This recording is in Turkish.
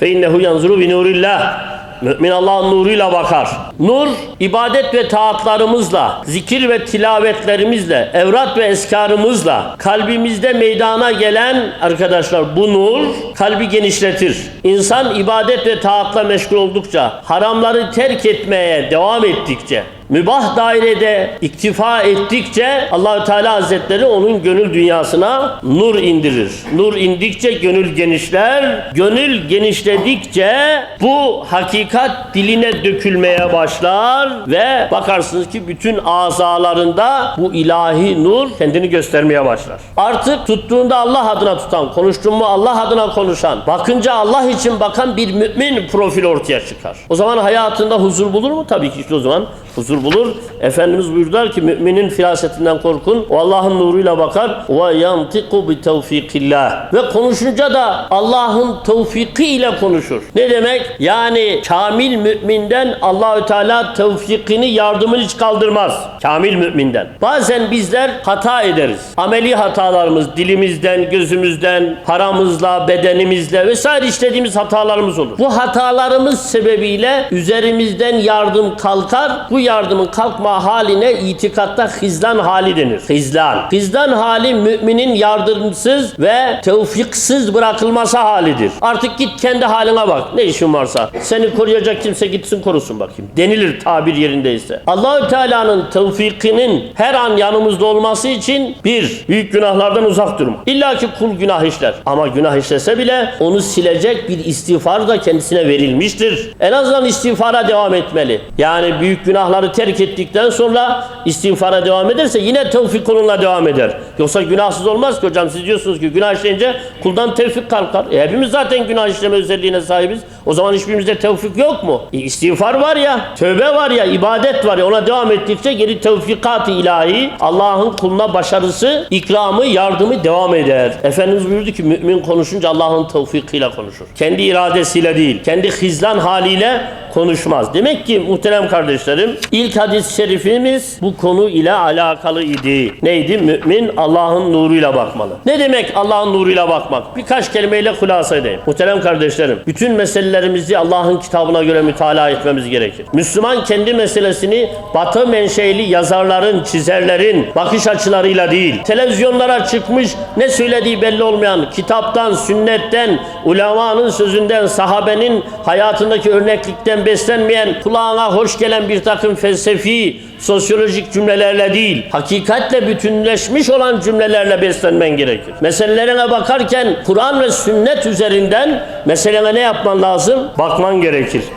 Fe innehu yanzuru bi nurillah. Mümin Allah'ın nuruyla bakar. Nur, ibadet ve taatlarımızla, zikir ve tilavetlerimizle, evrat ve eskarımızla kalbimizde meydana gelen arkadaşlar bu nur kalbi genişletir. İnsan ibadet ve taatla meşgul oldukça, haramları terk etmeye devam ettikçe, mübah dairede iktifa ettikçe Allahü Teala Hazretleri onun gönül dünyasına nur indirir. Nur indikçe gönül genişler. Gönül genişledikçe bu hakikat diline dökülmeye başlar ve bakarsınız ki bütün azalarında bu ilahi nur kendini göstermeye başlar. Artık tuttuğunda Allah adına tutan, konuştuğun mu Allah adına konuşan, bakınca Allah için bakan bir mümin profil ortaya çıkar. O zaman hayatında huzur bulur mu? Tabii ki işte o zaman huzur bulur. Efendimiz buyurdular ki müminin firasetinden korkun. O Allah'ın nuruyla bakar. Ve yantiku bi tevfikillah. Ve konuşunca da Allah'ın tevfiki ile konuşur. Ne demek? Yani kamil müminden Allahü Teala tevfikini yardımını hiç kaldırmaz. Kamil müminden. Bazen bizler hata ederiz. Ameli hatalarımız dilimizden, gözümüzden, paramızla, bedenimizle vesaire işlediğimiz hatalarımız olur. Bu hatalarımız sebebiyle üzerimizden yardım kalkar. Bu yardımın kalkma haline itikatta hizlan hali denir. Hizlan. Hizlan hali müminin yardımsız ve tevfiksiz bırakılması halidir. Artık git kendi haline bak. Ne işin varsa. Seni koruyacak kimse gitsin korusun bakayım. Denilir tabir yerindeyse. Allahü Teala'nın tevfikinin her an yanımızda olması için bir, büyük günahlardan uzak durma. İlla ki kul günah işler. Ama günah işlese bile onu silecek bir istiğfar da kendisine verilmiştir. En azından istiğfara devam etmeli. Yani büyük günahları terk ettikten sonra istiğfara devam ederse yine tevfik onunla devam eder. Yoksa günahsız olmaz ki hocam. Siz diyorsunuz ki günah işleyince kuldan tevfik kalkar. E hepimiz zaten günah işleme özelliğine sahibiz. O zaman hiçbirimizde tevfik yok mu? E istiğfar var ya, tövbe var ya, ibadet var ya ona devam ettikçe geri tevfikat-ı ilahi Allah'ın kuluna başarısı, ikramı, yardımı devam eder. Efendimiz buyurdu ki mümin konuşunca Allah'ın tevfikiyle konuşur. Kendi iradesiyle değil, kendi hizlan haliyle konuşmaz. Demek ki muhterem kardeşlerim ilk hadis-i şerifimiz bu konu ile alakalı idi. Neydi? Mümin Allah'ın nuruyla bakmalı. Ne demek Allah'ın nuruyla bakmak? Birkaç kelimeyle hulasa edeyim. Muhterem kardeşlerim, bütün meselelerimizi Allah'ın kitabına göre mütalaa etmemiz gerekir. Müslüman kendi meselesini batı menşeli yazarların, çizerlerin bakış açılarıyla değil, televizyonlara çıkmış ne söylediği belli olmayan kitaptan, sünnetten, ulemanın sözünden, sahabenin hayatındaki örneklikten beslenmeyen, kulağına hoş gelen bir takım felsefi, sosyolojik cümlelerle değil, hakikatle bütünleşmiş olan cümlelerle beslenmen gerekir. Meselelerine bakarken Kur'an ve sünnet üzerinden meselene ne yapman lazım? Bakman gerekir.